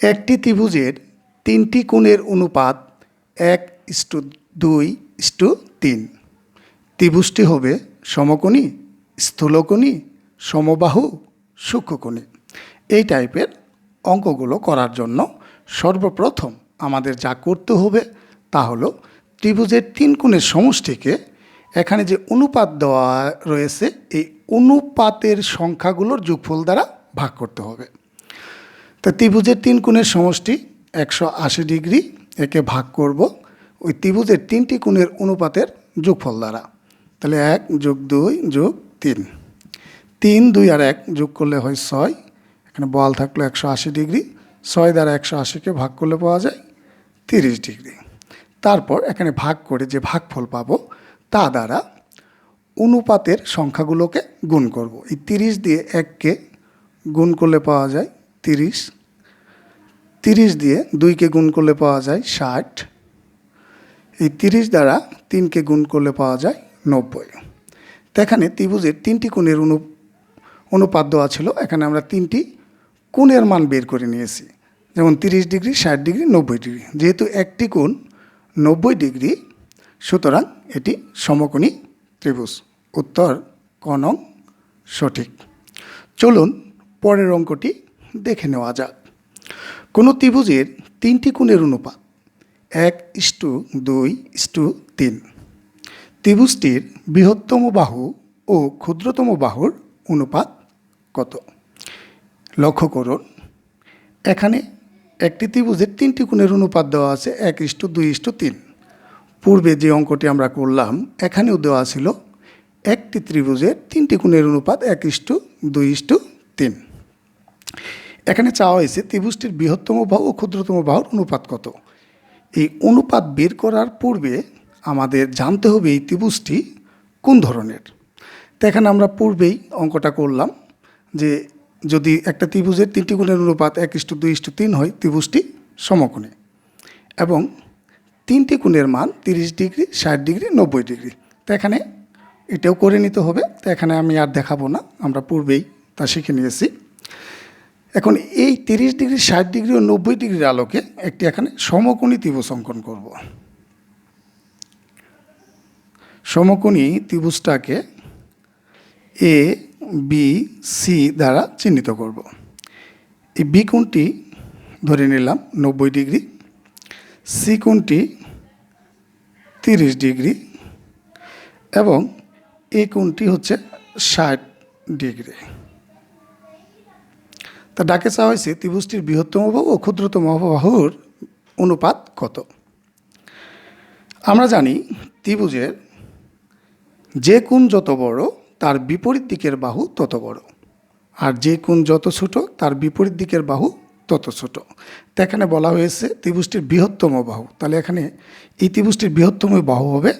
একটি ত্রিভুজের তিনটি কোণের অনুপাত এক ইস্টু দুই ইস্টু তিন। ত্রিভুজটি হবে সমকোণী, স্থূলকোণী, সমবাহু, সূক্ষ্মকোণী। এই টাইপের অঙ্কগুলো করার জন্য সর্বপ্রথম আমাদের যা করতে হবে তা হলো ত্রিভুজের তিন কোণের সমষ্টিকে এখানে যে অনুপাত দেওয়া রয়েছে, এই অনুপাতের সংখ্যাগুলোর যোগফল দ্বারা ভাগ করতে হবে। তো ত্রিভুজের তিন কোণের সমষ্টি একশো আশি ডিগ্রি একে ভাগ করব। ওই ত্রিভুজের তিনটি কোণের অনুপাতের যোগফল দ্বারা। তাহলে এক যোগ দুই যোগ তিন। তিন, দুই আর এক যোগ করলে হয় ছয়। এখানে বল থাকল একশো আশি ডিগ্রি। ছয় দ্বারা একশো আশিকে ভাগ করলে পাওয়া যায় তিরিশ ডিগ্রি। তারপর এখানে ভাগ করে যে ভাগফল পাবো, তা দ্বারা অনুপাতের সংখ্যাগুলোকে গুণ করব। এই তিরিশ দিয়ে এককে গুণ করলে পাওয়া যায় তিরিশ। তিরিশ দিয়ে দুইকে গুণ করলে পাওয়া যায় ষাট। এই তিরিশ দ্বারা তিনকে গুণ করলে পাওয়া যায় নব্বই। এখানে ত্রিভুজের তিনটি কোণের অনু, অনুপাত দেওয়া এখানে আমরা তিনটি কোণের মান বের করে নিয়েছি। যেমন তিরিশ ডিগ্রি, ষাট ডিগ্রি, নব্বই ডিগ্রি। যেহেতু একটি কোণ নব্বই ডিগ্রি, সুতরাং এটি সমকোণী ত্রিভুজ। উত্তর কনং সঠিক। চলুন পরের অঙ্কটি দেখে নেওয়া যাক। কোনো ত্রিভুজের তিনটি কোণের অনুপাত, এক ইস্টু দুই ইস্টু তিন। ত্রিভুজটির বৃহত্তম বাহু ও ক্ষুদ্রতম বাহুর অনুপাত কত? লক্ষ্য করুন, এখানে একটি ত্রিভুজের তিনটি কোণের অনুপাত দেওয়া আছে এক ইস্টু দুই ইস্টু তিন। পূর্বে যে অঙ্কটি আমরা করলাম, এখানেও দেওয়া ছিল একটি ত্রিভুজের তিনটি কোণের অনুপাত এক ইস্টু দুই ইস্টু তিন। এখানে চাওয়া হয়েছে ত্রিভুজটির বৃহত্তম বাহু ও ক্ষুদ্রতম বাহুর অনুপাত কত? এই অনুপাত বের করার পূর্বে আমাদের জানতে হবে এই ত্রিভুজটি কোন ধরনের। তো এখানে আমরা পূর্বেই অঙ্কটা করলাম যে যদি একটা ত্রিভুজের তিনটি গুণের অনুপাত এক ইস্টু দুই ইস্টু তিন হয় ত্রিভুজটি সমকোণে এবং তিনটি কোণের মান তিরিশ ডিগ্রি, ষাট ডিগ্রি, নব্বই ডিগ্রি। তো এখানে এটাও করে নিতে হবে। তো এখানে আমি আর দেখাবো না। আমরা পূর্বেই তা শিখে নিয়েছি। এখন এই তিরিশ ডিগ্রি, ষাট ডিগ্রি ও নব্বই ডিগ্রির আলোকে একটি এখানে সমকোণী ত্রিভুজ অঙ্কন করব। সমকোণী ত্রিভুজটাকে এ বি সি দ্বারা চিহ্নিত করব। এই বি কোণটি ধরে নিলাম নব্বই ডিগ্রি সি কোণটি তিরিশ ডিগ্রি এবং এই কোণটি হচ্ছে ষাট ডিগ্রি। তা ডাকে চাওয়া হয়েছে, ত্রিভুজটির বৃহত্তম বাহু ও ক্ষুদ্রতম বাহুর অনুপাত কত? আমরা জানি ত্রিভুজের যে কোণ যত বড়, তার বিপরীত দিকের বাহু তত বড়। আর যে কোণ যত ছোট, তার বিপরীত দিকের বাহু তত ছোট। তো এখানে বলা হয়েছে ত্রিভুজটির বৃহত্তম বাহু। তাহলে এখানে এই ত্রিভুজটির বৃহত্তম বাহু হবে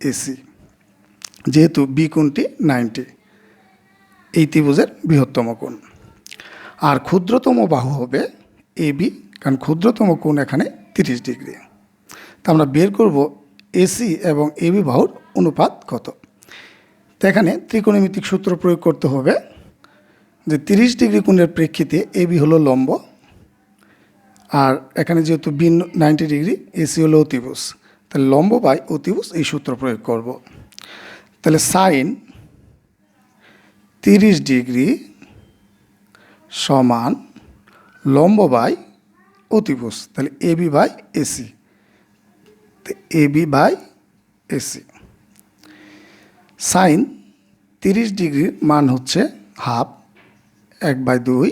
এসি যেহেতু বি কোণটি নাইনটি, এই ত্রিভুজের বৃহত্তম কোণ। আর ক্ষুদ্রতম বাহু হবে এ বি, কারণ ক্ষুদ্রতম কোণ এখানে তিরিশ ডিগ্রি। তা আমরা বের করব এসি এবং এবি বাহুর অনুপাত কত? তো এখানে ত্রিকোণমিতিক সূত্র প্রয়োগ করতে হবে যে তিরিশ ডিগ্রি কোণের প্রেক্ষিতে এবি হলো লম্ব আর এখানে যেহেতু বি নাইনটি ডিগ্রি এসি হলো অতিভুজ। তাহলে লম্ব বাই অতিভুজ এই সূত্র প্রয়োগ করব। তাহলে সাইন তিরিশ ডিগ্রি সমান লম্ব বাই অতিভুজ। তাহলে AB by AC AB by AC sine তিরিশ ডিগ্রির মান হচ্ছে হাফ, এক বাই দুই।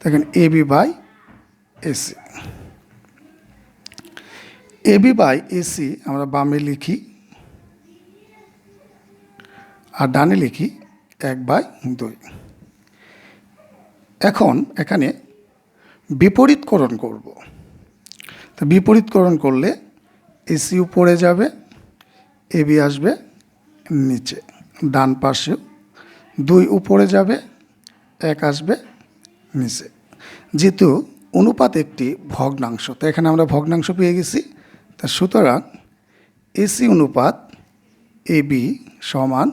দেখেন AB by AC AB by AC আমরা বামে লিখি আর ডানে লিখি এক বাই দুই। এখন এখানে বিপরীতকরণ করব। তো বিপরীতকরণ করলে এসি উপরে যাবে এবি আসবে নিচে, ডান পাশেও। দুই উপরে যাবে, এক আসবে নিচে। যেহেতু অনুপাত একটি ভগ্নাংশ, তো এখানে আমরা ভগ্নাংশ পেয়ে গেছি। তা সুতরাং এসি অনুপাত এবি সমান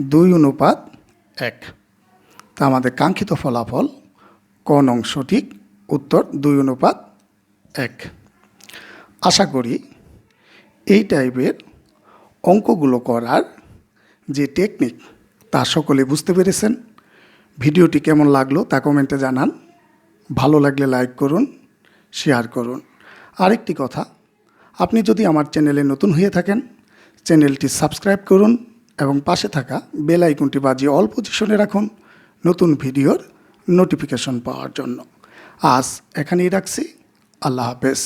দুই অনুপাত এক। তা আমাদের কাঙ্ক্ষিত ফলাফল ক নং সঠিক উত্তর দুই অনুপাত এক। আশা করি এই টাইপের অঙ্কগুলো করার যে টেকনিক, তা সকলে বুঝতে পেরেছেন। ভিডিওটি কেমন লাগল তা কমেন্টে জানান। ভালো লাগলে লাইক করুন, শেয়ার করুন। আরেকটি কথা, আপনি যদি আমার চ্যানেলে নতুন হয়ে থাকেন, চ্যানেলটি সাবস্ক্রাইব করুন এবং পাশে থাকা বেল আইকনটি বাজিয়ে অল পজিশনে রাখুন। নতুন ভিডিওর নোটিফিকেশন পাওয়ার জন্য। আজ এখানেই রাখছি। আল্লাহ হাফেজ।